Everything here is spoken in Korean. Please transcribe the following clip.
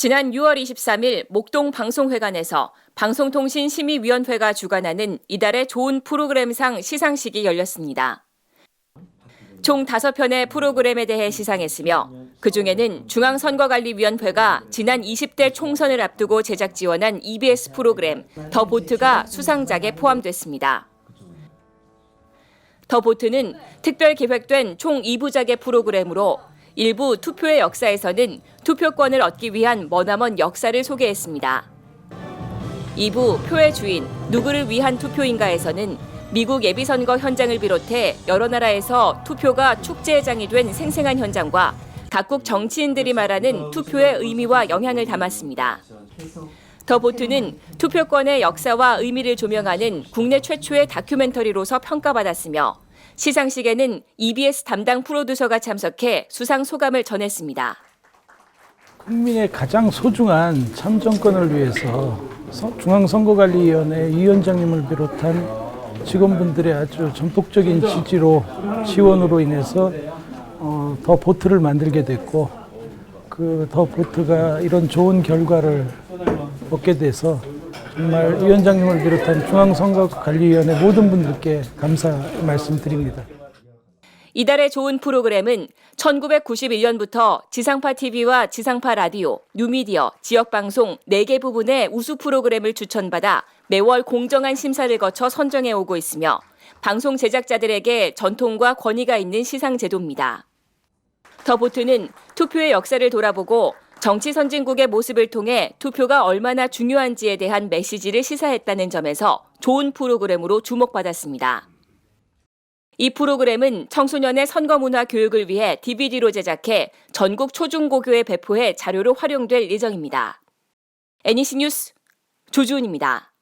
지난 6월 23일 목동 방송회관에서 방송통신심의위원회가 주관하는 이달의 좋은 프로그램상 시상식이 열렸습니다. 총 5편의 프로그램에 대해 시상했으며 그중에는 중앙선거관리위원회가 지난 20대 총선을 앞두고 제작 지원한 EBS 프로그램 더 보트가 수상작에 포함됐습니다. 더 보트는 특별 기획된 총 2부작의 프로그램으로 일부 투표의 역사에서는 투표권을 얻기 위한 머나먼 역사를 소개했습니다. 2부 표의 주인 누구를 위한 투표인가에서는 미국 예비선거 현장을 비롯해 여러 나라에서 투표가 축제장이 된 생생한 현장과 각국 정치인들이 말하는 투표의 의미와 영향을 담았습니다. 더 보트는 투표권의 역사와 의미를 조명하는 국내 최초의 다큐멘터리로서 평가받았으며 시상식에는 EBS 담당 프로듀서가 참석해 수상 소감을 전했습니다. 국민의 가장 소중한 참정권을 위해서 서- 중앙선거관리위원회 위원장님을 비롯한 직원분들의 아주 전폭적인 지지로 지원으로 인해서 어, 더 보트를 만들게 됐고 그 더 보트가 이런 좋은 결과를 얻게 돼서 정말 위원장님을 비롯한 중앙선거관리위원회 모든 분들께 감사 말씀드립니다. 이달의 좋은 프로그램은 1991년부터 지상파 TV와 지상파 라디오, 뉴미디어, 지역방송 4개 부분의 우수 프로그램을 추천받아 매월 공정한 심사를 거쳐 선정해 오고 있으며 방송 제작자들에게 전통과 권위가 있는 시상 제도입니다. 더 보트는 투표의 역사를 돌아보고 정치 선진국의 모습을 통해 투표가 얼마나 중요한지에 대한 메시지를 시사했다는 점에서 좋은 프로그램으로 주목받았습니다. 이 프로그램은 청소년의 선거 문화 교육을 위해 DVD로 제작해 전국 초중고교에 배포해 자료로 활용될 예정입니다. NEC 뉴스 조주은입니다.